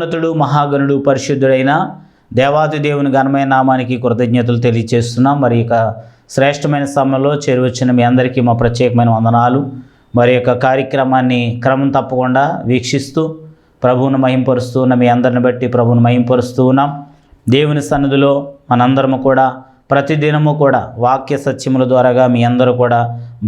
మహోన్నతుడు మహాగణుడు పరిశుద్ధుడైన దేవాది దేవుని ఘనమైన నామానికి కృతజ్ఞతలు తెలియజేస్తున్నాం మరి ఇక శ్రేష్టమైన సమయంలో చేరువచ్చిన మీ అందరికీ మా ప్రత్యేకమైన వందనాలు. మరి యొక్క కార్యక్రమాన్ని క్రమం తప్పకుండా వీక్షిస్తూ ప్రభువును మహింపరుస్తూ ఉన్న మీ అందరిని బట్టి ప్రభువును మహింపరుస్తూ ఉన్నాం. దేవుని సన్నిధిలో మనందరము కూడా ప్రతిదినము కూడా వాక్య సత్యముల ద్వారాగా మీ అందరూ కూడా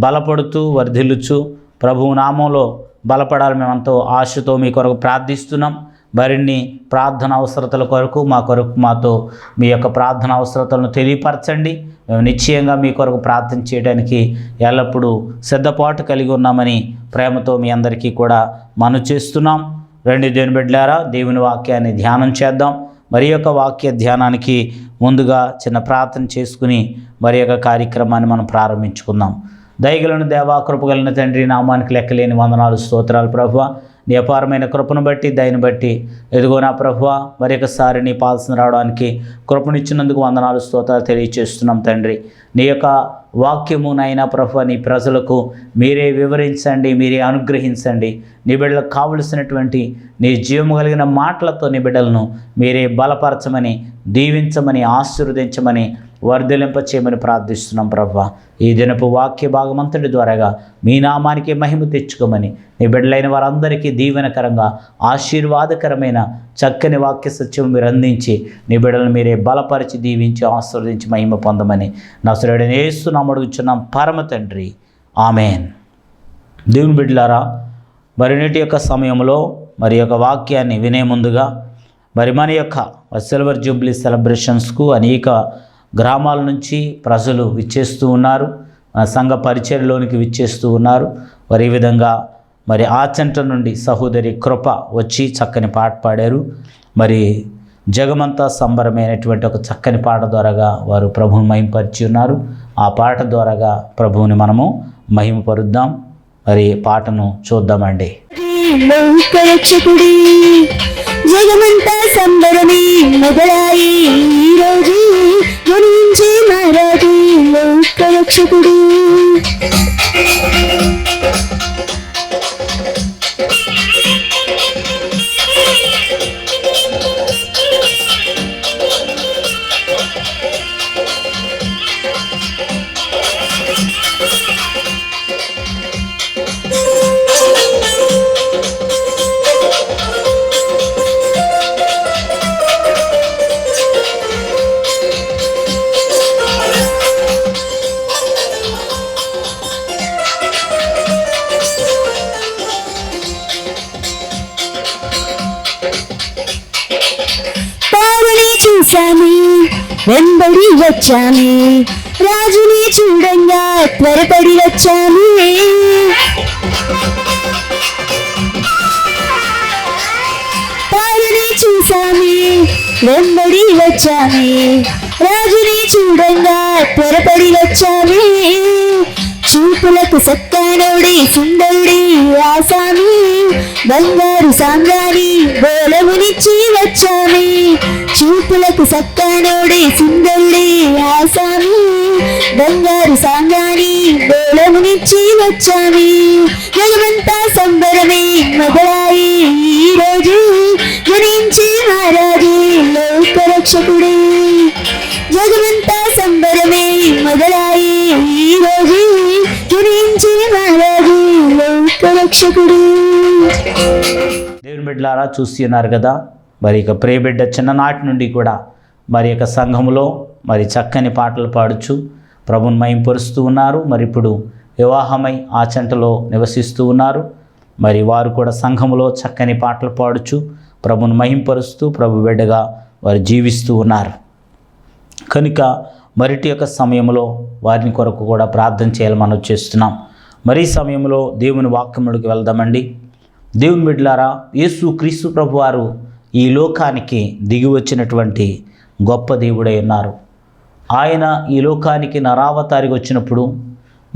బలపడుతూ వర్ధిల్లుచు ప్రభువు నామంలో బలపడాలి మేమంతో ఆశతో మీ కొరకు ప్రార్థిస్తున్నాం. మరిన్ని ప్రార్థన అవసరతల కొరకు మా కొరకు మాతో మీ యొక్క ప్రార్థన అవసరతలను తెలియపరచండి. మేము నిశ్చయంగా మీ కొరకు ప్రార్థన చేయడానికి ఎల్లప్పుడూ సిద్ధపాటు కలిగి ఉన్నామని ప్రేమతో మీ అందరికీ కూడా మనం చేస్తున్నాం. రెండు దేవుని బిడ్డారా దేవుని వాక్యాన్ని ధ్యానం చేద్దాం. మరి యొక్క వాక్య ధ్యానానికి ముందుగా చిన్న ప్రార్థన చేసుకుని మరి యొక్క కార్యక్రమాన్ని మనం ప్రారంభించుకుందాం. దయగలను దేవా కృపగలిన తండ్రి నామానికి లెక్కలేని వందనాలు స్తోత్రాలు ప్రభువ. నీ అపారమైన కృపను బట్టి దయని బట్టి. ఎదుగో నా ప్రభువ మరి ఒకసారి నీ పాల్సిన రావడానికి కృపనిచ్చినందుకు వందనాలు స్తోత్రాలు తెలియచేస్తున్నాం తండ్రి. నీ యొక్క వాక్యమునైనా ప్రభు నీ ప్రజలకు మీరే వివరించండి మీరే అనుగ్రహించండి. నీ బిడ్డలకు కావలసినటువంటి నీ జీవము కలిగిన మాటలతో నీ బిడ్డలను మీరే బలపరచమని దీవించమని ఆశీర్వదించమని వర్ధలింప చేయమని ప్రార్థిస్తున్నాం ప్రభా. ఈ దినపు వాక్య భాగమంతటి ద్వారాగా మీ నామానికి మహిమ తెచ్చుకోమని నీ బిడ్డలైన వారందరికీ దీవెనకరంగా ఆశీర్వాదకరమైన చక్కని వాక్య సత్యం మీరు అందించి నీ బిడ్డలను మీరే బలపరిచి దీవించి ఆశీర్వదించి మహిమ పొందమని నసరుడని వేస్తున్నాం అడుగుచున్నాం. పరమ తండ్రి. ఆమెన్. దేవుని బిడ్డలారా మరి యొక్క సమయంలో మరి యొక్క వాక్యాన్ని వినే ముందుగా మరి మన యొక్క సిల్వర్ జూబ్లీ సెలబ్రేషన్స్కు అనేక గ్రామాల నుంచి ప్రజలు విచ్చేస్తూ ఉన్నారు. సంఘ పరిచయలోనికి విచ్చేస్తూ ఉన్నారు. మరి ఈ విధంగా మరి ఆ చెంట నుండి సహోదరి కృప వచ్చి చక్కని పాట పాడారు. మరి జగమంతా సంబరమైనటువంటి ఒక చక్కని పాట ద్వారాగా వారు ప్రభువుని మహిమపరిచి ఉన్నారు. ఆ పాట ద్వారాగా ప్రభువుని మనము మహిమపరుద్దాం. మరి పాటను చూద్దామండి. జగమంతా సంబరమే వచ్చాను. రాజుని చూడంగా త్వరపడి వచ్చాను. పారుని చూశాము వెంబడి వచ్చాను. రాజుని చూడంగా త్వరపడి వచ్చాము చూపులకు సక్కనోడి సుందరుడి ఆసామి. బంగారు సాంగారి బోలమునిచ్చి వచ్చామి. చూపులకు సక్కనోడి సుందరుడి ఆసామి. బంగారు సాంగారి బోలమునిచ్చి వచ్చామి. జగమంతా సంబరమే మొదలాయి ఈ రోజు. గురించి మహారాజు లోకరక్షకుడి. జగమంతా సంబరమే మొదలాయి లోకరక్షకుడు దేవుని బిడ్డలారా చూసి ఉన్నారు కదా? మరి ఇక ప్రియ బిడ్డ చిన్ననాటి నుండి కూడా మరి యొక్క సంఘములో మరి చక్కని పాటలు పాడుచు ప్రభుని మయంపరుస్తూ ఉన్నారు. మరి ఇప్పుడు వివాహమై ఆ చెంటలో నివసిస్తూ ఉన్నారు. మరి వారు కూడా సంఘములో చక్కని పాటలు పాడుచు ప్రభుని మహింపరుస్తూ ప్రభు బిడ్డగా వారు జీవిస్తూ ఉన్నారు. కనుక మరిటి యొక్క సమయంలో వారిని కొరకు కూడా ప్రార్థన చేయాలని మనం చేస్తున్నాం. మరీ సమయంలో దేవుని వాక్యముడికి వెళ్దామండి. దేవుని బిడ్లారా యేసు క్రీస్తు ప్రభు వారు ఈ లోకానికి దిగి వచ్చినటువంటి గొప్ప దేవుడై ఉన్నారు. ఆయన ఈ లోకానికి నరావతారికి వచ్చినప్పుడు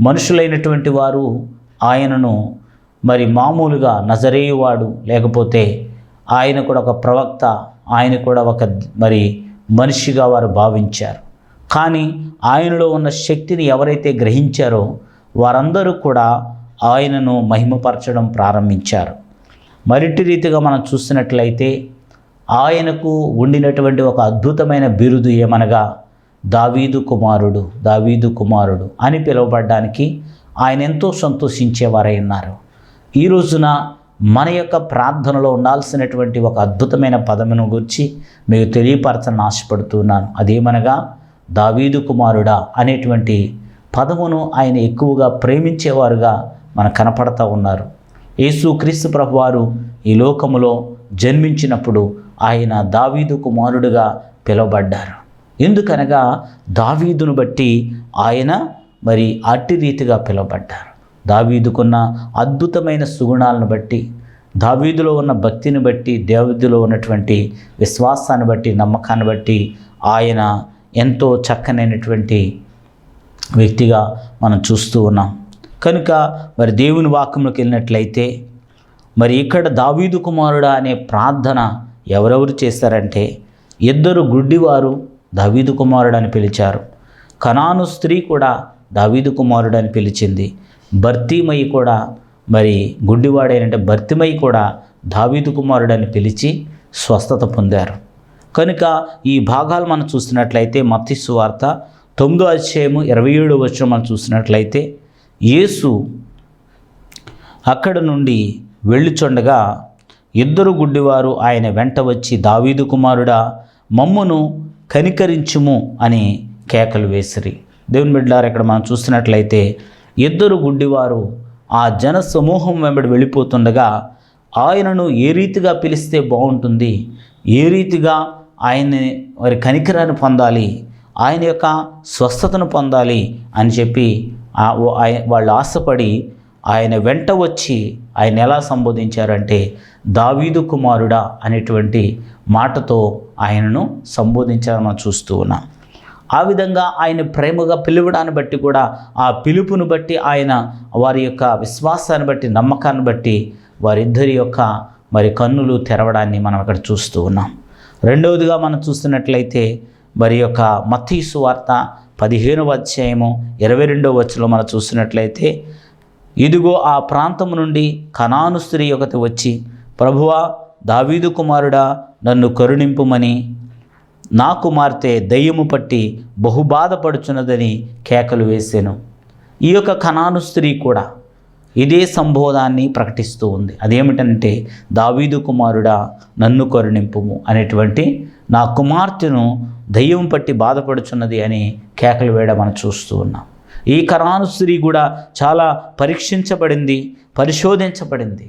మనుషులైనటువంటి వారు ఆయనను మరి మామూలుగా నజరేయువాడు లేకపోతే ఆయన కూడా ఒక ప్రవక్త ఆయన కూడా ఒక మరి మనిషిగా వారు భావించారు. కానీ ఆయనలో ఉన్న శక్తిని ఎవరైతే గ్రహించారో వారందరూ కూడా ఆయనను మహిమపరచడం ప్రారంభించారు. మరిటి రీతిగా మనం చూసినట్లయితే ఆయనకు ఉండినటువంటి ఒక అద్భుతమైన బిరుదు ఏమనగా దావీదు కుమారుడు దావీదు కుమారుడు అని పిలువబడ్డానికి ఆయన ఎంతో సంతోషించేవారై ఉన్నారు. ఈ రోజున మన యొక్క ప్రార్థనలో ఉండాల్సినటువంటి ఒక అద్భుతమైన పదమును గురించి మీకు తెలియపరచని ఆశపడుతున్నాను అదేమనగా దావీదు కుమారుడా అనేటువంటి పదవును ఆయన ఎక్కువగా ప్రేమించేవారుగా మనకు కనపడతా ఉన్నారు. యేసు క్రీస్తు ప్రభువారు ఈ లోకములో జన్మించినప్పుడు ఆయన దావీదు కుమారుడుగా పిలువబడ్డారు. ఎందుకనగా దావీదును బట్టి ఆయన మరి అట్టి రీతిగా పిలువబడ్డారు. దావీదుకున్న అద్భుతమైన సుగుణాలను బట్టి దావీదులో ఉన్న భక్తిని బట్టి దావీదులో ఉన్నటువంటి విశ్వాసాన్ని బట్టి నమ్మకాన్ని బట్టి ఆయన ఎంతో చక్కనైనటువంటి వ్యక్తిగా మనం చూస్తూ ఉన్నాం. కనుక మరి దేవుని వాక్యంలోకి వెళ్ళినట్లయితే మరి ఇక్కడ దావీదు కుమారుడా అనే ప్రార్థన ఎవరెవరు చేశారంటే ఇద్దరు గుడ్డివారు దావీదు కుమారుడు అని పిలిచారు. కనాను స్త్రీ కూడా దావీదు కుమారుడు అని పిలిచింది. భర్తీమయి కూడా మరి గుడ్డివాడైనంటే భర్తిమయి కూడా దావీదు కుమారుడు అని పిలిచి స్వస్థత పొందారు. కనుక ఈ భాగాలు మనం చూసినట్లయితే మత్స్సు వార్త తొమ్మిదో అధ్యాయము ఇరవై ఏడు వచ్చిన మనం చూసినట్లయితే యేసు అక్కడ నుండి వెళ్ళుచుండగా ఇద్దరు గుడ్డివారు ఆయన వెంట వచ్చి దావీదు కుమారుడా మమ్మును కనికరించుము అని కేకలు వేసిరి. దేవుని బిడ్డారు ఇక్కడ మనం చూసినట్లయితే ఇద్దరు గుడ్డివారు ఆ జన సమూహం వెంబడి వెళ్ళిపోతుండగా ఆయనను ఏ రీతిగా పిలిస్తే బాగుంటుంది? ఏ రీతిగా ఆయన్ని వారి కనికరాన్ని పొందాలి? ఆయన యొక్క స్వస్థతను పొందాలి అని చెప్పి వాళ్ళు ఆశపడి ఆయన వెంట వచ్చి ఆయన ఎలా సంబోధించారంటే దావీదు కుమారుడా అనేటువంటి మాటతో ఆయనను సంబోధించారని మనం చూస్తూ ఉన్నాం. ఆ విధంగా ఆయన ప్రేమగా పిలువడాన్ని బట్టి కూడా ఆ పిలుపును బట్టి ఆయన వారి యొక్క విశ్వాసాన్ని బట్టి నమ్మకాన్ని బట్టి వారిద్దరి యొక్క మరి కన్నులు తెరవడాన్ని మనం ఇక్కడ చూస్తూ ఉన్నాం. రెండవదిగా మనం చూస్తున్నట్లయితే మరి యొక్క మత్తీసు వార్త పదిహేనవ అధ్యాయము ఇరవై రెండవ వచ్చలో మనం చూసినట్లయితే ఇదిగో ఆ ప్రాంతం నుండి కనాను స్త్రీ ఒకటి వచ్చి ప్రభువా దావీదు కుమారుడా నన్ను కరుణింపుమని నా కుమార్తె దయ్యము పట్టి బహుబాధపడుచున్నదని కేకలు వేసాను. ఈ యొక్క కణాను స్త్రీ కూడా ఇదే సంబోధాన్ని ప్రకటిస్తూ ఉంది. అదేమిటంటే దావీదు కుమారుడా నన్ను కరుణింపుము అనేటువంటి నా కుమార్తెను దయ్యం పట్టి బాధపడుచున్నది అని కేకలు వేయడం మనం చూస్తూ ఉన్నాం. ఈ కరాను స్త్రీ కూడా చాలా పరీక్షించబడింది పరిశోధించబడింది.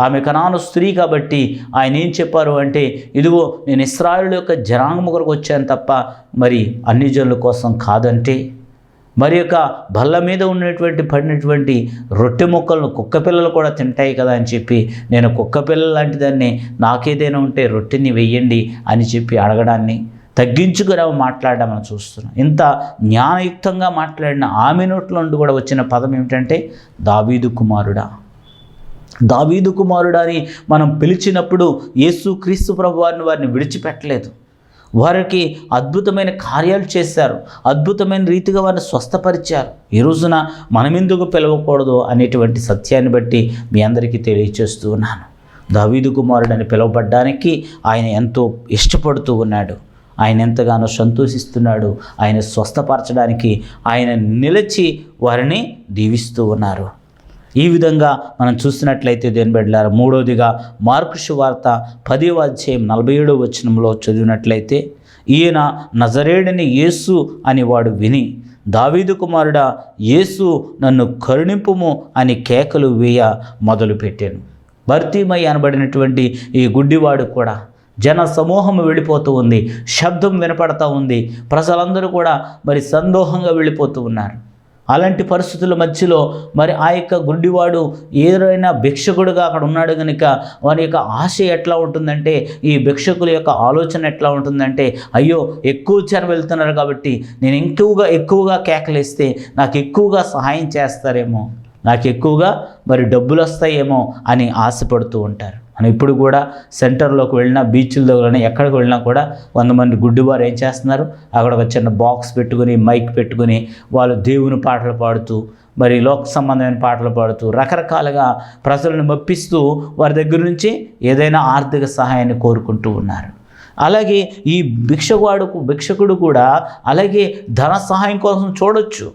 ఆమె కనాను స్త్రీ కాబట్టి ఆయన ఏం చెప్పారు అంటే ఇదిగో నేను ఇస్రాయేల్ యొక్క జనాంగము కొరకు వచ్చాను తప్ప మరి అన్ని జనుల కోసం కాదంటే. మరి యొక్క బల్ల మీద ఉన్నటువంటి పడినటువంటి రొట్టె ముక్కలను కుక్క పిల్లలు కూడా తింటాయి కదా అని చెప్పి నేను కుక్క పిల్లలు లాంటి దాన్ని నాకేదైనా ఉంటే రొట్టెని వెయ్యండి అని చెప్పి అడగడాన్ని తగ్గించుకుని మాట్లాడడం మనం చూస్తున్నాం. ఇంత జ్ఞానయుక్తంగా మాట్లాడిన ఆమె నోట్లో నుండి కూడా వచ్చిన పదం ఏమిటంటే దావీదు కుమారుడా. దావీదు కుమారుడని అని మనం పిలిచినప్పుడు యేసు క్రీస్తు ప్రభు వారిని వారిని విడిచిపెట్టలేదు. వారికి అద్భుతమైన కార్యాలు చేశారు. అద్భుతమైన రీతిగా వారిని స్వస్థపరిచారు. ఈ రోజున మనమెందుకు పిలవకూడదు అనేటువంటి సత్యాన్ని బట్టి మీ అందరికీ తెలియచేస్తూ ఉన్నాను. దావీదు కుమారుడని అని పిలువబడ్డానికి ఆయన ఎంతో ఇష్టపడుతూ ఉన్నాడు. ఆయన ఎంతగానో సంతోషిస్తున్నాడు. ఆయన స్వస్థపరచడానికి ఆయన నిలిచి వారిని దీవిస్తూ ఉన్నారు. ఈ విధంగా మనం చూసినట్లయితే దేని బిడ్డలారా మూడవదిగా మార్కుషు వార్త పదివ అధ్యాయం నలభై ఏడవ వచనంలో చదివినట్లయితే ఈయన నజరేడని యేసు అని వాడు విని దావీదు కుమారుడా యేసు నన్ను కరుణింపుము అని కేకలు వేయ మొదలుపెట్టాను. భర్తీమై అనబడినటువంటి ఈ గుడ్డివాడు కూడా జన సమూహం వెళ్ళిపోతూ ఉంది. శబ్దం వినపడతా ఉంది. ప్రజలందరూ కూడా మరి సందోహంగా వెళ్ళిపోతూ ఉన్నారు. అలాంటి పరిస్థితుల మధ్యలో మరి ఆ యొక్క గుడ్డివాడు ఏదైనా భిక్షకుడుగా అక్కడ ఉన్నాడు కనుక వారి యొక్క ఆశ ఎట్లా ఉంటుందంటే ఈ భిక్షకుల యొక్క ఆలోచన ఎట్లా ఉంటుందంటే అయ్యో ఎక్కువ జనం వెళ్తున్నారు కాబట్టి నేను ఎక్కువగా ఎక్కువగా కేకలేస్తే నాకు ఎక్కువగా సహాయం చేస్తారేమో నాకు ఎక్కువగా మరి డబ్బులు వస్తాయేమో అని ఆశపడుతూ ఉంటారు. మనం ఇప్పుడు కూడా సెంటర్లోకి వెళ్ళినా బీచ్ల దగ్గర ఎక్కడికి వెళ్ళినా కూడా వంద మంది గుడ్డివారు ఏం చేస్తున్నారు? అక్కడ ఒక చిన్న బాక్స్ పెట్టుకుని మైక్ పెట్టుకుని వాళ్ళు దేవుని పాటలు పాడుతూ మరి లోక సంబంధమైన పాటలు పాడుతూ రకరకాలుగా ప్రజలను మప్పిస్తూ వారి దగ్గర నుంచి ఏదైనా ఆర్థిక సహాయాన్ని కోరుకుంటూ ఉన్నారు. అలాగే ఈ భిక్షవాడుకు భిక్షకుడు కూడా అలాగే ధన సహాయం కోసం చూడొచ్చు.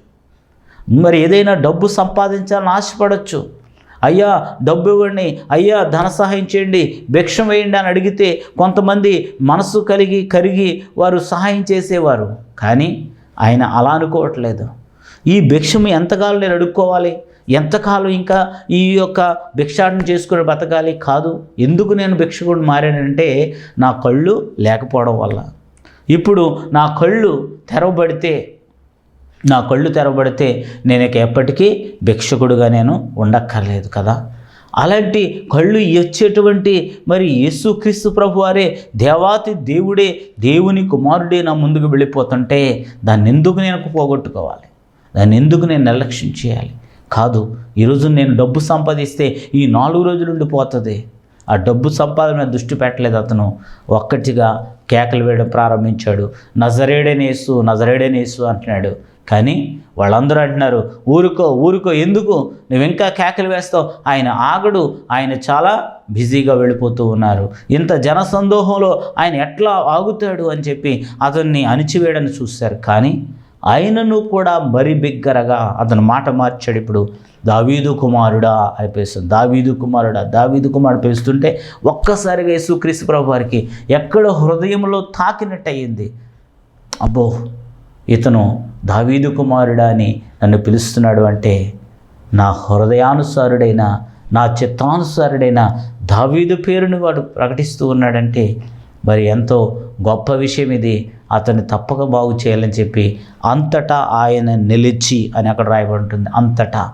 మరి ఏదైనా డబ్బు సంపాదించాలని ఆశపడవచ్చు అయ్యా డబ్బు ఇవ్వండి అయ్యా ధన సహాయం చేయండి. భిక్షం వేయండి అని అడిగితే కొంతమంది మనసు కలిగి కరిగి వారు సహాయం చేసేవారు. కానీ ఆయన అలా అనుకోవట్లేదు. ఈ భిక్షము ఎంతకాలం నేను అడుక్కోవాలి? ఎంతకాలం ఇంకా ఈ యొక్క భిక్షాటన చేసుకుని బతకాలి కాదు? ఎందుకు నేను భిక్షకుడు మారానంటే నా కళ్ళు లేకపోవడం వల్ల. ఇప్పుడు నా కళ్ళు తెరవబడితే నా కళ్ళు తెరబడితే నేను ఇక ఎప్పటికీ భిక్షకుడుగా నేను ఉండక్కర్లేదు కదా? అలాంటి కళ్ళు ఇచ్చేటువంటి మరి యేసుక్రీస్తు ప్రభు వారే దేవాతి దేవుడే దేవుని కుమారుడే నా ముందుకు వెళ్ళిపోతుంటే దాన్ని ఎందుకు నేను పోగొట్టుకోవాలి? దాన్ని ఎందుకు నేను నిర్లక్ష్యం చేయాలి? కాదు ఈరోజు నేను డబ్బు సంపాదిస్తే ఈ నాలుగు రోజులు ఉండిపోతుంది ఆ డబ్బు సంపాదన దృష్టి పెట్టలేదు అతను. ఒక్కటిగా కేకలు వేయడం ప్రారంభించాడు. నజరేడనేసు నజరేడనేసు అంటున్నాడు. కానీ వాళ్ళందరూ అంటున్నారు ఊరుకో ఊరుకో ఎందుకు? నువ్వు ఇంకా కేకలు వేస్తావు? ఆయన ఆగడు ఆయన చాలా బిజీగా వెళ్ళిపోతూ ఉన్నారు. ఇంత జనసందోహంలో ఆయన ఎట్లా ఆగుతాడు అని చెప్పి అతన్ని అణిచివేయడని చూశారు. కానీ ఆయనను కూడా మరి బిగ్గరగా అతను మాట మార్చాడు ఇప్పుడు. దావీదు కుమారుడా అని పిలుస్తుంది దావీదు కుమారుడా దావీదు కుమారుడు పిలుస్తుంటే ఒక్కసారిగా యేసుక్రీస్తు ప్రభు వారికి ఎక్కడ హృదయంలో తాకినట్టు అయ్యింది అబ్బో! ఇతను దావీదు కుమారుడా అని నన్ను పిలుస్తున్నాడు అంటే నా హృదయానుసారుడైన నా చిత్తానుసారుడైన దావీదు పేరుని వాడు ప్రకటిస్తూ ఉన్నాడంటే మరి ఎంతో గొప్ప విషయం ఇది. అతన్ని తప్పక బాగు చేయాలని చెప్పి అంతటా ఆయన నిలిచి అని అక్కడ రాయబడి ఉంటుంది అంతటా.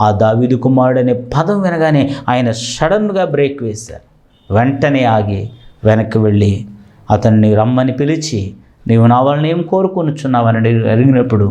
ఆ దావీదు కుమారుడు అనే పదం వినగానే ఆయన సడన్గా బ్రేక్ వేశారు. వెంటనే ఆగి వెనక్కి వెళ్ళి అతన్ని రమ్మని పిలిచి నీవు నా వలన ఏం కోరుకొనుచున్నావని అడిగినప్పుడు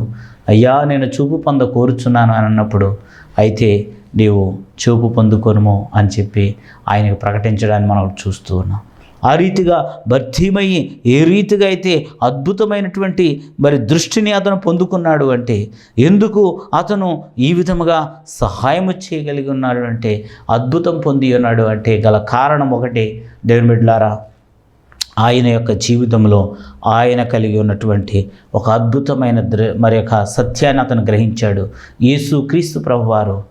అయ్యా నేను చూపు పొంద కోరుచున్నాను అని అన్నప్పుడు అయితే నీవు చూపు పొందుకొనుము అని చెప్పి ఆయనకు ప్రకటించడాన్ని మనం చూస్తూ ఉన్నాం. ఆ రీతిగా భర్తీమయ్యి ఏ రీతిగా అయితే అద్భుతమైనటువంటి మరి దృష్టిని అతను పొందుకున్నాడు అంటే ఎందుకు అతను ఈ విధముగా సహాయం చేయగలిగి ఉన్నాడు అంటే అద్భుతం పొంది ఉన్నాడు అంటే గల కారణం ఒకటి దేవుని బిడ్లారా ఆయన యొక్క జీవితంలో ఆయన కలిగి ఉన్నటువంటి ఒక అద్భుతమైన ద్ర మరి యొక్క సత్యాన్ని అతను గ్రహించాడు. యేసు క్రీస్తు ప్రభువారు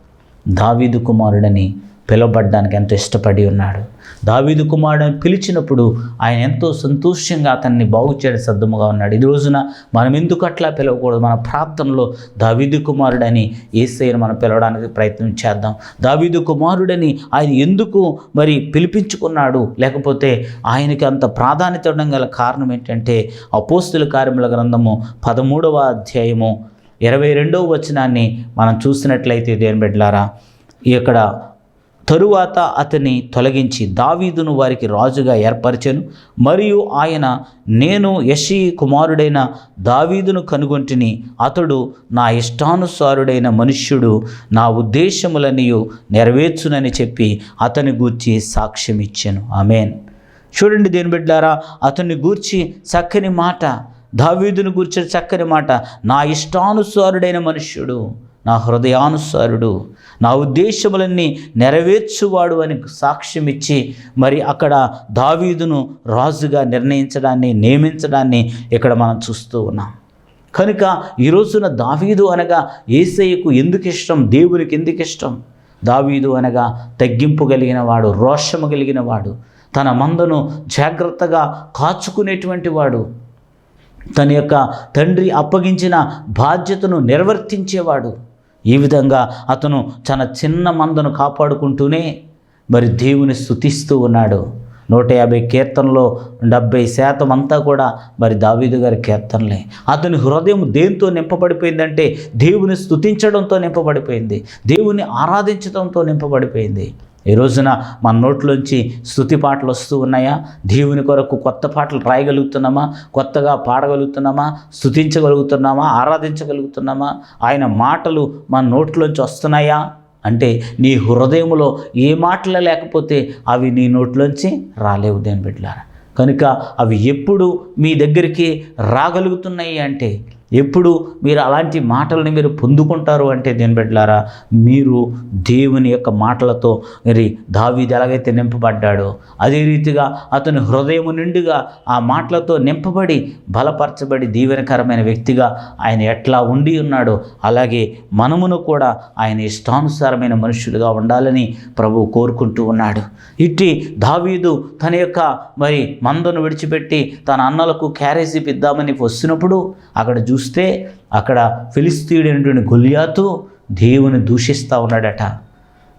దావీదు కుమారుడని పిలవబడ్డానికి ఎంతో ఇష్టపడి ఉన్నాడు. దావీదు కుమారుడు పిలిచినప్పుడు ఆయన ఎంతో సంతోషంగా అతన్ని బాగు చేయడం సిద్ధముగా ఉన్నాడు. ఈ రోజున మనం ఎందుకు అట్లా పిలవకూడదు? మన ప్రార్థనలో దావీదు కుమారుడని ఏసైని మనం పిలవడానికి ప్రయత్నం చేద్దాం. దావీదు కుమారుడని ఆయన ఎందుకు మరి పిలిపించుకున్నాడు? లేకపోతే ఆయనకి అంత ప్రాధాన్యత ఉండడం గల కారణం ఏంటంటే అపోస్తుల కార్యముల గ్రంథము పదమూడవ అధ్యాయము ఇరవై రెండవ వచనాన్ని మనం చూసినట్లయితే దేని బిడ్డలారా ఇక్కడ తరువాత అతన్ని తొలగించి దావీదును వారికి రాజుగా ఏర్పరిచాను. మరియు ఆయన నేను యషి కుమారుడైన దావీదును కనుగొంటిని. అతడు నా ఇష్టానుసారుడైన మనుష్యుడు. నా ఉద్దేశములనియు నెరవేర్చునని చెప్పి అతని గూర్చి సాక్ష్యం ఇచ్చాను ఆమెన్. చూడండి దేని బిడ్డారా అతన్ని గూర్చి చక్కని మాట దావీదును గూర్చిన చక్కని మాట నా ఇష్టానుసారుడైన మనుష్యుడు. నా హృదయానుసారుడు నా ఉద్దేశములన్నీ నెరవేర్చువాడు అని సాక్ష్యం ఇచ్చి మరి అక్కడ దావీదును రాజుగా నిర్ణయించడాన్ని నియమించడాన్ని ఇక్కడ మనం చూస్తూ ఉన్నాం. కనుక ఈ రోజున దావీదు అనగా ఏసయ్యకు ఎందుకు ఇష్టం? దేవునికి ఎందుకు ఇష్టం? దావీదు అనగా తగ్గింపు కలిగిన వాడు రోషము కలిగిన వాడు తన మందను జాగ్రత్తగా కాచుకునేటువంటి వాడు తన యొక్క తండ్రి అప్పగించిన బాధ్యతను నిర్వర్తించేవాడు ఈ విధంగా అతను తన చిన్న మందను కాపాడుకుంటూనే మరి దేవుని స్థుతిస్తూ ఉన్నాడు. నూట యాభై కీర్తనలో డెబ్బై శాతం అంతా కూడా మరి దావీదు గారి కీర్తనలే. అతని హృదయం దేంతో నింపబడిపోయిందంటే దేవుని స్థుతించడంతో నింపబడిపోయింది. దేవుని ఆరాధించడంతో నింపబడిపోయింది. ఈ రోజున మన నోట్లోంచి స్థుతి పాటలు వస్తూ ఉన్నాయా? దేవుని కొరకు కొత్త పాటలు రాయగలుగుతున్నామా? కొత్తగా పాడగలుగుతున్నామా? స్థుతించగలుగుతున్నామా ఆరాధించగలుగుతున్నామా? ఆయన మాటలు మన నోట్లోంచి వస్తున్నాయా? అంటే నీ హృదయంలో ఏ మాటలు లేకపోతే అవి నీ నోట్లోంచి రాలేవు దేని బిడ్డలారా. కనుక అవి ఎప్పుడు మీ దగ్గరికి రాగలుగుతున్నాయి అంటే ఎప్పుడు మీరు అలాంటి మాటలని మీరు పొందుకుంటారు అంటే దేని బిడ్డలారా మీరు దేవుని యొక్క మాటలతో మరి దావీది ఎలాగైతే నింపబడ్డాడో అదే రీతిగా అతని హృదయం నిండుగా ఆ మాటలతో నింపబడి బలపరచబడి దీవెనకరమైన వ్యక్తిగా ఆయన ఎట్లా ఉండి ఉన్నాడో అలాగే మనమును కూడా ఆయన ఇష్టానుసారమైన మనుషులుగా ఉండాలని ప్రభు కోరుకుంటూ ఉన్నాడు. ఇట్టి దావీదు తన యొక్క మరి మందను విడిచిపెట్టి తన అన్నలకు క్యారేజ్ ఇద్దామని వస్తున్నప్పుడు అక్కడ చూస్తే అక్కడ ఫిలిస్తీయుడైనటువంటి గొలియాతు దేవుని దూషిస్తూ ఉన్నాడట.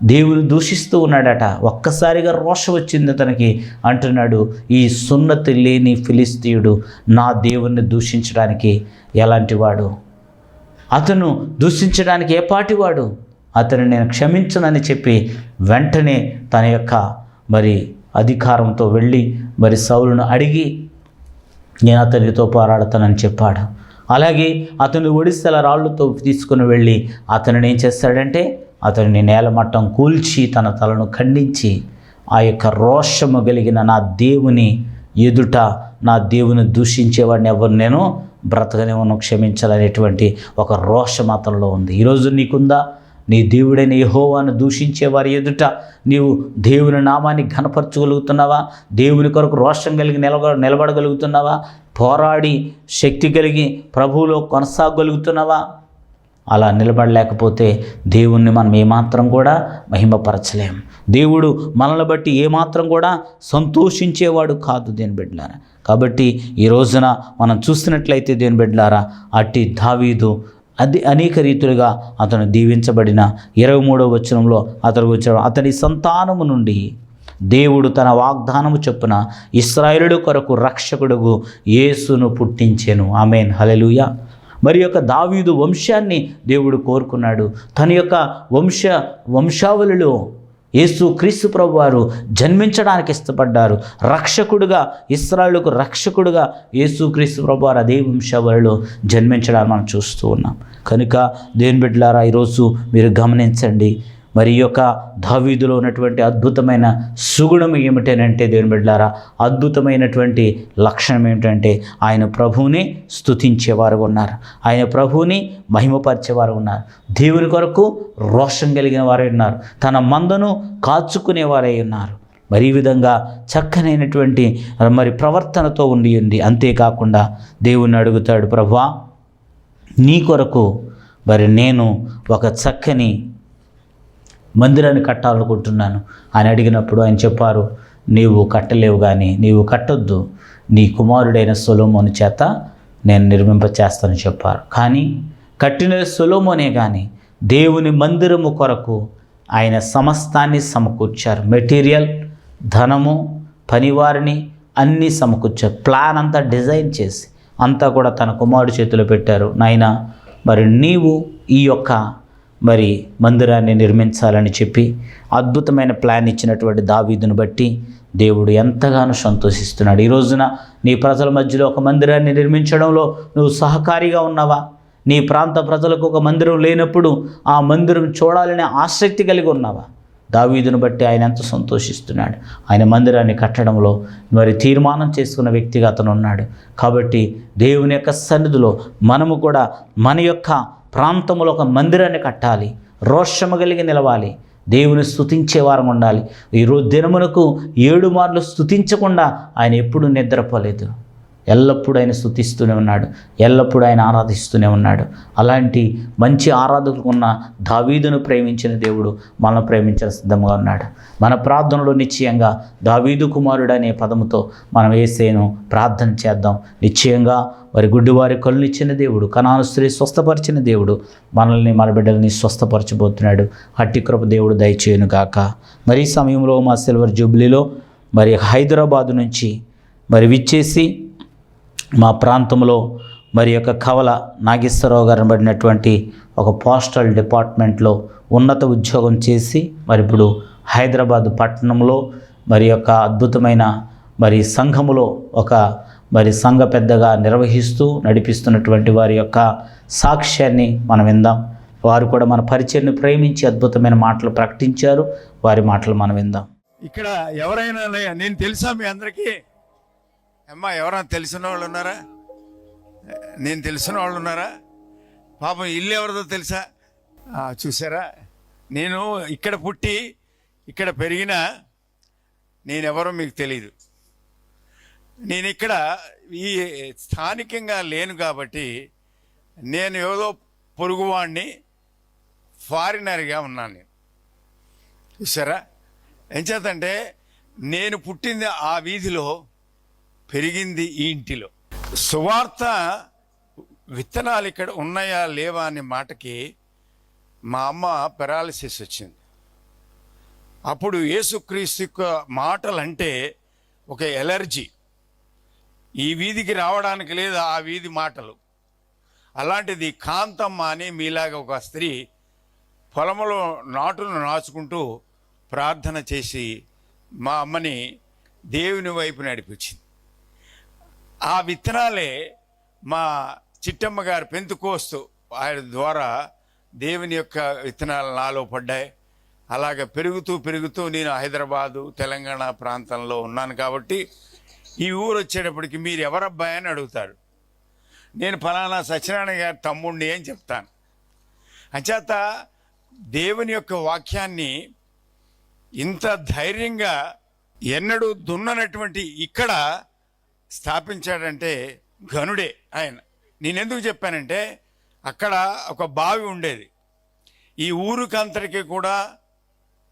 దేవుని దూషిస్తూ ఉన్నాడట. ఒక్కసారిగా రోషం వచ్చింది అతనికి. అంటున్నాడు ఈ సున్నతి లేని ఫిలిస్తీయుడు నా దేవుణ్ణి దూషించడానికి ఎలాంటి వాడు? అతను దూషించడానికి ఏ పాటివాడు అతను నేను క్షమించనని చెప్పి వెంటనే తన యొక్క మరి అధికారంతో వెళ్ళి మరి సౌలును అడిగి నేను అతనితో పోరాడతానని చెప్పాడు. అలాగే అతను ఒడిశల రాళ్ళతో తీసుకుని వెళ్ళి అతను ఏం చేస్తాడంటే అతనిని నేలమట్టం కూల్చి తన తలను ఖండించి ఆ యొక్క రోషము కలిగిన నా దేవుని ఎదుట నా దేవుని దూషించేవాడిని ఎవరు నేను? బ్రతకనివ్వను క్షమించాలనేటువంటి ఒక రోషం అతనిలో ఉంది. ఈరోజు నీకుందా? నీ దేవుడైన యహోవాను దూషించే వారి ఎదుట నీవు దేవుని నామాన్ని ఘనపరచగలుగుతున్నావా? దేవుని కొరకు రోషం కలిగి నిలబ నిలబడగలుగుతున్నావా? పోరాడి శక్తి కలిగి ప్రభువులో కొనసాగలుగుతున్నావా? అలా నిలబడలేకపోతే దేవుణ్ణి మనం ఏమాత్రం కూడా మహిమపరచలేం. దేవుడు మనల్ని బట్టి ఏమాత్రం కూడా సంతోషించేవాడు కాదు దేని బిడ్డలారా. కాబట్టి ఈ రోజున మనం చూస్తున్నట్లయితే దేని బిడ్డలారా అట్టి దావీదు అది అనేక రీతులుగా అతను దీవించబడిన ఇరవై మూడవ వచనంలో అతను వచ్చాడు. అతని సంతానము నుండి దేవుడు తన వాగ్దానము చొప్పున ఇస్రాయేలుడు కొరకు రక్షకుడుగు యేసును పుట్టించెను. ఆమెన్. హలెలుయా మరి యొక్క దావీదు వంశాన్ని దేవుడు కోరుకున్నాడు. తన యొక్క వంశ వంశావళిలో యేసు క్రీస్తు ప్రభు వారు జన్మించడానికి ఇష్టపడ్డారు. రక్షకుడుగా ఇస్రాయేలుకు రక్షకుడుగా యేసు క్రీస్తు ప్రభు వారు అదే వంశావళిలో జన్మించడాన్ని మనం చూస్తూ ఉన్నాం. కనుక దేని బిడ్డలారా ఈరోజు మీరు గమనించండి. మరి యొక్క దావీదులో ఉన్నటువంటి అద్భుతమైన సుగుణం ఏమిటనంటే దేవుని బిడ్డారా అద్భుతమైనటువంటి లక్షణం ఏమిటంటే ఆయన ప్రభువుని స్తుతించేవారు ఉన్నారు. ఆయన ప్రభువుని మహిమపరిచేవారు ఉన్నారు. దేవుని కొరకు రోషం కలిగిన వారై ఉన్నారు. తన మందను కాచుకునేవారై ఉన్నారు. మరి ఈ విధంగా చక్కనైనటువంటి మరి ప్రవర్తనతో ఉండి ఉంది అంతేకాకుండా దేవుణ్ణి అడుగుతాడు ప్రభా నీ కొరకు మరి నేను ఒక చక్కని మందిరాన్ని కట్టాలనుకుంటున్నాను. అని అడిగినప్పుడు ఆయన చెప్పారు నీవు కట్టలేవు కానీ నీవు కట్టొద్దు. నీ కుమారుడైన సొలోమోని చేత నేను నిర్మింపచేస్తానని చెప్పారు. కానీ కట్టిన సొలోమోనే కానీ దేవుని మందిరము కొరకు ఆయన సమస్తాన్ని సమకూర్చారు. మెటీరియల్ ధనము పనివారిని అన్నీ సమకూర్చారు. ప్లాన్ అంతా డిజైన్ చేసి అంతా కూడా తన కుమారుడు చేతిలో పెట్టారు. నాయన మరి నీవు ఈ యొక్క మరి మందిరాన్ని నిర్మించాలని చెప్పి అద్భుతమైన ప్లాన్ ఇచ్చినటువంటి దావీదును బట్టి దేవుడు ఎంతగానో సంతోషిస్తున్నాడు. ఈ రోజున నీ ప్రజల మధ్యలో ఒక మందిరాన్ని నిర్మించడంలో నువ్వు సహకారిగా ఉన్నావా? నీ ప్రాంత ప్రజలకు ఒక మందిరం లేనప్పుడు ఆ మందిరం చూడాలనే ఆసక్తి కలిగి ఉన్నావా? దావీదును బట్టి ఆయన ఎంత సంతోషిస్తున్నాడు. ఆయన మందిరాన్ని కట్టడంలో మరి తీర్మానం చేసుకున్న వ్యక్తిగా అతను ఉన్నాడు. కాబట్టి దేవుని యొక్క సన్నిధిలో మనము కూడా మన యొక్క ప్రాంతంలో ఒక మందిరాన్ని కట్టాలి రోషము కలిగి నిలవాలి దేవుని స్తుతించే వారం ఉండాలి. ఈరోజు దినమునకు ఏడు మార్లు స్థుతించకుండా ఆయన ఎప్పుడూ నిద్రపోలేదు. ఎల్లప్పుడూ ఆయన స్థుతిస్తూనే ఉన్నాడు. ఎల్లప్పుడూ ఆయన ఆరాధిస్తూనే ఉన్నాడు. అలాంటి మంచి ఆరాధకులు ఉన్న దావీదును ప్రేమించిన దేవుడు మనల్ని ప్రేమించిన సిద్ధంగా ఉన్నాడు. మన ప్రార్థనలో నిశ్చయంగా దావీదు కుమారుడు అనే పదముతో మనం వేసేను ప్రార్థన చేద్దాం. నిశ్చయంగా మరి గుడ్డివారి కళ్ళు ఇచ్చిన దేవుడు కణాను స్త్రీ స్వస్థపరిచిన దేవుడు మనల్ని మన బిడ్డల్ని స్వస్థపరచబోతున్నాడు. అట్టి కృప దేవుడు దయచేయను గాక. మరి సమయంలో మా సిల్వర్ జూబ్లీలో మరి హైదరాబాదు నుంచి మరి విచ్చేసి మా ప్రాంతంలో మరి యొక్క కవల నాగేశ్వరరావు గారు పడినటువంటి ఒక పోస్టల్ డిపార్ట్మెంట్లో ఉన్నత ఉద్యోగం చేసి మరి ఇప్పుడు హైదరాబాద్ పట్టణంలో మరి యొక్క అద్భుతమైన మరి సంఘములో ఒక మరి సంఘ పెద్దగా నిర్వహిస్తూ నడిపిస్తున్నటువంటి వారి యొక్క సాక్ష్యాన్ని మనం విందాం. వారు కూడా మన పరిచయను ప్రేమించి అద్భుతమైన మాటలు ప్రకటించారు. వారి మాటలు మనం విందాం. ఇక్కడ ఎవరైనా నేను తెలుసా మీ అందరికీ? అమ్మా ఎవరైనా తెలిసిన వాళ్ళు ఉన్నారా? నేను తెలిసిన వాళ్ళు ఉన్నారా? పాపం ఇల్లు ఎవరిదో తెలుసా? చూసారా? నేను ఇక్కడ పుట్టి ఇక్కడ పెరిగిన నేనెవరో మీకు తెలియదు నేను ఇక్కడ ఈ స్థానికంగా లేను కాబట్టి నేను ఏదో పొరుగువాడిని ఫారినర్గా ఉన్నాను నేను. చూసారా? ఎంచేతంటే నేను పుట్టింది ఆ వీధిలో పెరిగింది ఈ ఇంటిలో. సువార్త విత్తనాలు ఇక్కడ ఉన్నాయా లేవా అనే మాటకి మా అమ్మ పెరాలిసిస్ వచ్చింది. అప్పుడు యేసుక్రీస్తు యొక్క మాటలు అంటే ఒక ఎలర్జీ. ఈ వీధికి రావడానికి లేదు ఆ వీధి మాటలు. అలాంటిది కాంతమ్మ అని మీలాగా ఒక స్త్రీ పొలంలో నాటును నాచుకుంటూ ప్రార్థన చేసి మా అమ్మని దేవుని వైపు నడిపించింది. ఆ విత్తనాలే మా చిట్టమ్మ గారు పెంతుకోస్తూ ఆయన ద్వారా దేవుని యొక్క విత్తనాలు నాలో పడ్డాయి. అలాగ పెరుగుతూ పెరుగుతూ నేను హైదరాబాదు తెలంగాణ ప్రాంతంలో ఉన్నాను కాబట్టి ఈ ఊరు వచ్చేటప్పటికి మీరు ఎవరబ్బాయి అని అడుగుతారు. నేను ఫలానా సత్యనారాయణ గారి తమ్ముడిని అని చెప్తాను. అంచేత దేవుని యొక్క వాక్యాన్ని ఇంత ధైర్యంగా ఎన్నడూ దున్ననటువంటి ఇక్కడ స్థాపించాడంటే ఘనుడే ఆయన. నేనెందుకు చెప్పానంటే అక్కడ ఒక బావి ఉండేది. ఈ ఊరికంతటికి కూడా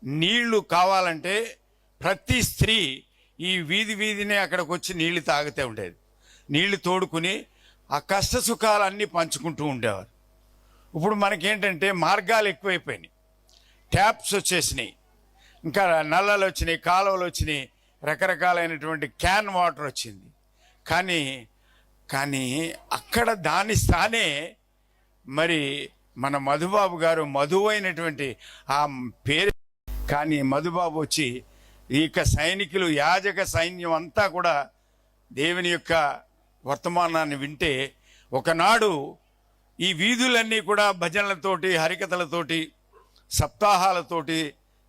నీళ్ళు కావాలంటే ప్రతి స్త్రీ ఈ వీధి వీధినే అక్కడికి వచ్చి నీళ్ళు తాగుతూ ఉండేది. నీళ్ళు తోడుకుని ఆ కష్ట సుఖాలన్నీ పంచుకుంటూ ఉండేవారు. ఇప్పుడు మనకేంటంటే మార్గాలు ఎక్కువైపోయినాయి. ట్యాప్స్ వచ్చేసినాయి. ఇంకా నల్లలు వచ్చినాయి కాలువలు వచ్చినాయి రకరకాలైనటువంటి క్యాన్ వాటర్ వచ్చింది. కానీ కానీ అక్కడ దాని స్థానే మరి మన మధుబాబు గారు మధువైనటువంటి ఆ పేరు. కానీ మధుబాబు వచ్చి ఇక సైనికులు యాజక సైన్యం అంతా కూడా దేవుని యొక్క వర్తమానాన్ని వింటే ఒకనాడు ఈ వీధులన్నీ కూడా భజనలతోటి హరికథలతోటి సప్తాహాలతోటి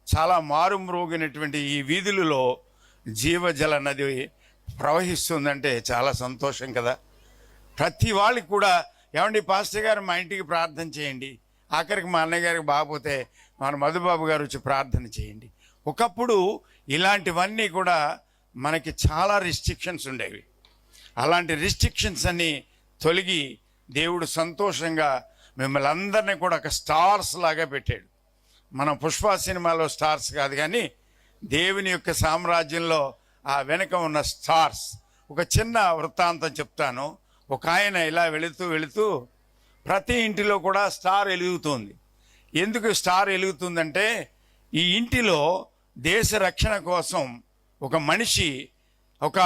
చాలా మారుమ్రోగినటువంటి ఈ వీధులలో జీవజల నది ప్రవహిస్తుందంటే చాలా సంతోషం కదా. ప్రతి వాళ్ళకి కూడా ఏమండి పాస్టర్ గారు మా ఇంటికి ప్రార్థన చేయండి. ఆఖరికి మా అన్నయ్య గారికి బాగపోతే మన మధుబాబు గారు వచ్చి ప్రార్థన చేయండి. ఒకప్పుడు ఇలాంటివన్నీ కూడా మనకి చాలా రిస్ట్రిక్షన్స్ ఉండేవి. అలాంటి రిస్ట్రిక్షన్స్ అన్ని తొలగి దేవుడు సంతోషంగా మిమ్మల్ని అందరినీ కూడా ఒక స్టార్స్ లాగా పెట్టాడు. మనం పుష్ప సినిమాలో స్టార్స్ కాదు కానీ దేవుని యొక్క సామ్రాజ్యంలో ఆ వెనక ఉన్న స్టార్స్. ఒక చిన్న వృత్తాంతం చెప్తాను. ఒక ఆయన ఇలా వెళుతూ వెళుతూ ప్రతి ఇంటిలో కూడా స్టార్ వెలుగుతుంది ఎందుకు స్టార్ వెలుగుతుందంటే ఈ ఇంటిలో దేశ రక్షణ కోసం ఒక మనిషి ఒక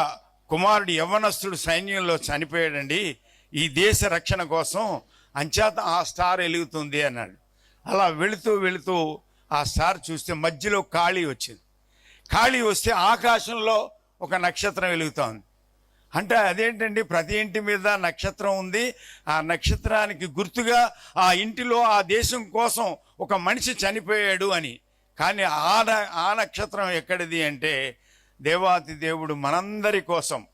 కుమారుడు యవ్వనస్తుడు సైన్యంలో చనిపోయాడండి. ఈ దేశ రక్షణ కోసం అంచేత ఆ స్టార్ వెలుగుతుంది అన్నాడు. అలా వెళుతూ వెళుతూ ఆ స్టార్ చూస్తే మధ్యలో ఖాళీ వచ్చింది. ఖాళీ వస్తే ఆకాశంలో ఒక నక్షత్రం వెలుగుతోంది. అంటే అదేంటండి? ప్రతి ఇంటి మీద నక్షత్రం ఉంది. ఆ నక్షత్రానికి గుర్తుగా ఆ ఇంటిలో ఆ దేశం కోసం ఒక మనిషి చనిపోయాడు అని. కానీ ఆ న- ఆ నక్షత్రం ఎక్కడిది అంటే దేవాతి దేవుడు మనందరి కోసం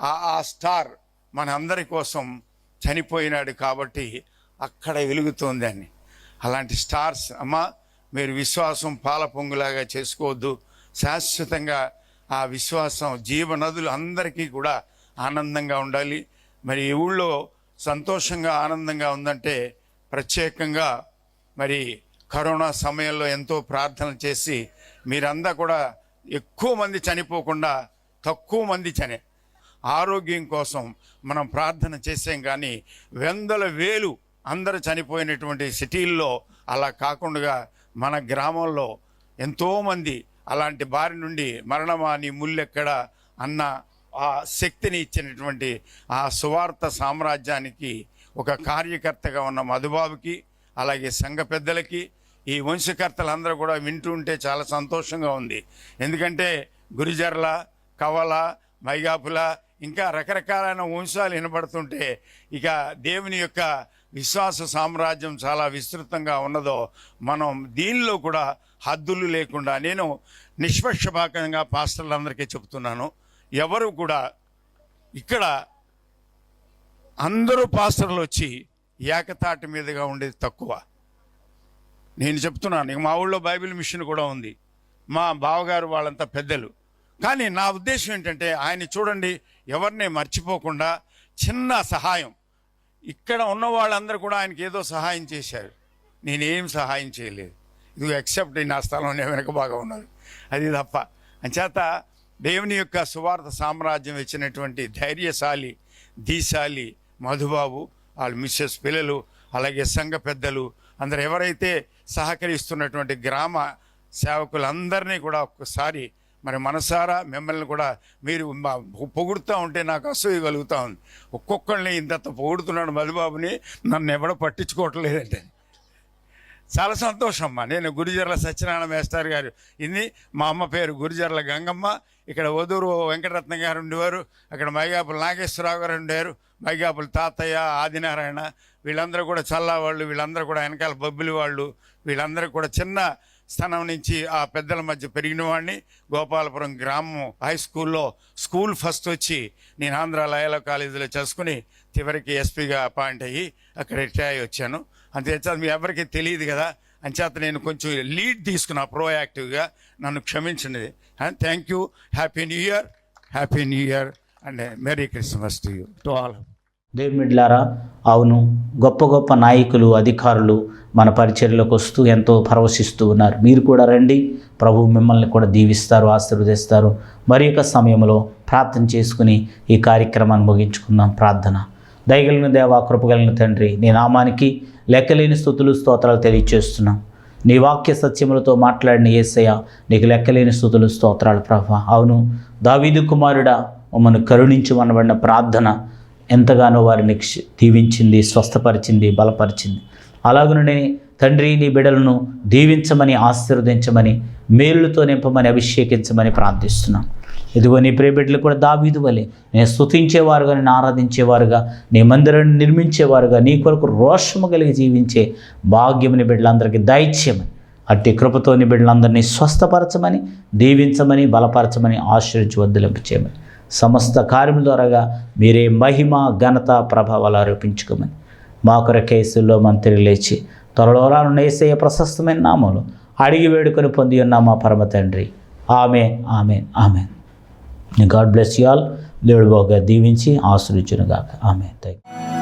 ఆ ఆ స్టార్ మనందరి కోసం చనిపోయినాడు కాబట్టి అక్కడ వెలుగుతోంది అని అలాంటి స్టార్స్ అమ్మా మీరు విశ్వాసం పాల పొంగులాగా చేసుకోవద్దు. శాశ్వతంగా ఆ విశ్వాసం జీవనదులు అందరికీ కూడా ఆనందంగా ఉండాలి. మరి ఈ ఊళ్ళో సంతోషంగా ఆనందంగా ఉందంటే ప్రత్యేకంగా మరి కరోనా సమయంలో ఎంతో ప్రార్థన చేసి మీరంతా కూడా ఎక్కువ మంది చనిపోకుండా తక్కువ మంది చని ఆరోగ్యం కోసం మనం ప్రార్థన చేసాం కానీ వందల వేలు అందరు చనిపోయినటువంటి సిటీల్లో అలా కాకుండా మన గ్రామంలో ఎంతోమంది అలాంటి బారి నుండి మరణమా నీ ముల్లెక్కడ అన్న ఆ శక్తిని ఇచ్చినటువంటి ఆ సువార్త సామ్రాజ్యానికి ఒక కార్యకర్తగా ఉన్న మధుబాబుకి అలాగే సంఘ పెద్దలకి ఈ వంశకర్తలందరూ కూడా వింటూ ఉంటే చాలా సంతోషంగా ఉంది. ఎందుకంటే గురిజర్ల కవల మైగాపుల ఇంకా రకరకాలైన వంశాలు వినబడుతుంటే ఇక దేవుని యొక్క విశ్వాస సామ్రాజ్యం చాలా విస్తృతంగా ఉన్నదో మనం దీనిలో కూడా హద్దులు లేకుండా నేను నిష్పక్షపాతంగా పాస్టర్లందరికీ చెప్తున్నాను. ఎవరు కూడా ఇక్కడ అందరూ పాస్టర్లు వచ్చి ఏకతాటి మీదుగా ఉండేది తక్కువ. నేను చెప్తున్నాను ఇక మా ఊళ్ళో బైబిల్ మిషన్ కూడా ఉంది. మా బావగారు వాళ్ళంతా పెద్దలు. కానీ నా ఉద్దేశం ఏంటంటే ఆయన చూడండి ఎవరిని మర్చిపోకుండా చిన్న సహాయం. ఇక్కడ ఉన్న వాళ్ళందరూ కూడా ఆయనకి ఏదో సహాయం చేశారు. నేనేం సహాయం చేయలేదు. ఇది ఎక్సెప్ట్ నా స్థలం నేను వెనక బాగా ఉన్నది. అది తప్ప. అంచేత దేవుని యొక్క సువార్త సామ్రాజ్యం ఇచ్చినటువంటి ధైర్యశాలి దీశాలి మధుబాబు వాళ్ళ మిస్సెస్ పిల్లలు అలాగే సంఘ పెద్దలు అందరు ఎవరైతే సహకరిస్తున్నటువంటి గ్రామ సేవకులందరినీ కూడా ఒక్కసారి మరి మనసారా మిమ్మల్ని కూడా మీరు మా- పొగుడుతూ ఉంటే నాకు అసూయ కలుగుతూ ఉంది. ఒక్కొక్కరిని ఇంత పొగుడుతున్నాడు మధుబాబుని నన్ను ఎవడో పట్టించుకోవట్లేదంటే. చాలా సంతోషం అమ్మా నేను గురిజర్ల సత్యనారాయణ మేస్టార్ గారు. ఇది మా అమ్మ పేరు గురిజర్ల గంగమ్మ ఇక్కడ వదూరు వెంకటరత్న గారు ఉండేవారు అక్కడ మైగాపుల నాగేశ్వరరావు గారు ఉండేవారు మైగాపుల తాతయ్య ఆదినారాయణ వీళ్ళందరూ కూడా చల్లా వాళ్ళు వీళ్ళందరూ కూడా వెనకాల బొబ్బిలి వాళ్ళు వీళ్ళందరూ కూడా చిన్న స్థానం నుంచి ఆ పెద్దల మధ్య పెరిగిన వాడిని. గోపాలపురం గ్రామం హై స్కూల్లో స్కూల్ ఫస్ట్ వచ్చి నేను ఆంధ్ర లయల కాలేజీలో చేసుకుని చివరికి ఎస్పీగా అపాయింట్ అయ్యి అక్కడ రిటైర్ వచ్చాను. అంతేచేత మీ ఎవరికి తెలియదు కదా. అంచేత నేను కొంచెం లీడ్ తీసుకున్నా ప్రోయాక్టివ్గా. నన్ను క్షమించండి. Thank you. Happy new year. Happy new year. And merry Christmas to you. To all. దేవుని బిడ్డలారా అవును గొప్ప గొప్ప నాయకులు అధికారులు మన పరిచర్యలోకి వస్తూ ఎంతో పరవశిస్తూ ఉన్నారు. మీరు కూడా రండి. ప్రభు మిమ్మల్ని కూడా దీవిస్తారు ఆశీర్వదిస్తారు. మరి యొక్క సమయంలో ప్రార్థన చేసుకుని ఈ కార్యక్రమాన్ని ముగించుకుందాం. ప్రార్థన. దయగలిగిన దేవా కృపగలిగిన తండ్రి నీ నామానికి లెక్కలేని స్థుతులు స్తోత్రాలు తెలియచేస్తున్నాం. నీ వాక్య సత్యములతో మాట్లాడిన యేసయ్య నీకు లెక్కలేని స్థుతులు స్తోత్రాలు ప్రభా. అవును దావీదు కుమారుడా మమ్మల్ని కరుణించమనబడిన ప్రార్థన ఎంతగానో వారిని దీవించింది స్వస్థపరిచింది బలపరిచింది. అలాగనే తండ్రి నీ బిడలను దీవించమని ఆశీర్వదించమని మేలుతో నింపమని అభిషేకించమని ప్రార్థిస్తున్నాం. ఇదిగో నీ ప్రియబిడ్డలు కూడా దావీదు వలె నేను స్థుతించేవారుగా నేను ఆరాధించేవారుగా నీ మందిరాన్ని నిర్మించేవారుగా నీ కొరకు రోషము కలిగి జీవించే భాగ్యముని బిడ్డలందరికీ దైత్యమని అట్టి కృపతో నీ బిడ్డలందరినీ స్వస్థపరచమని దీవించమని బలపరచమని ఆశ్రయించి వద్దులింపు చేయమని సమస్త కార్యం ద్వారాగా మీరే మహిమ ఘనత ప్రభావాలు ఆరోపించుకోమని మా కొరకేసుల్లో మంత్రి లేచి త్వరలో రానున్న ఏసయ్య ప్రశస్తమైన నామంలో అడిగి వేడుకొని పొంది ఉన్న మా పరమ తండ్రి. ఆమె ఆమె ఆమె గాడ్ బ్లెస్ యు ఆల్ దేవుడు బాగా దీవించి ఆశ్రయించునుగాక ఆమె థ్యాంక్ యూ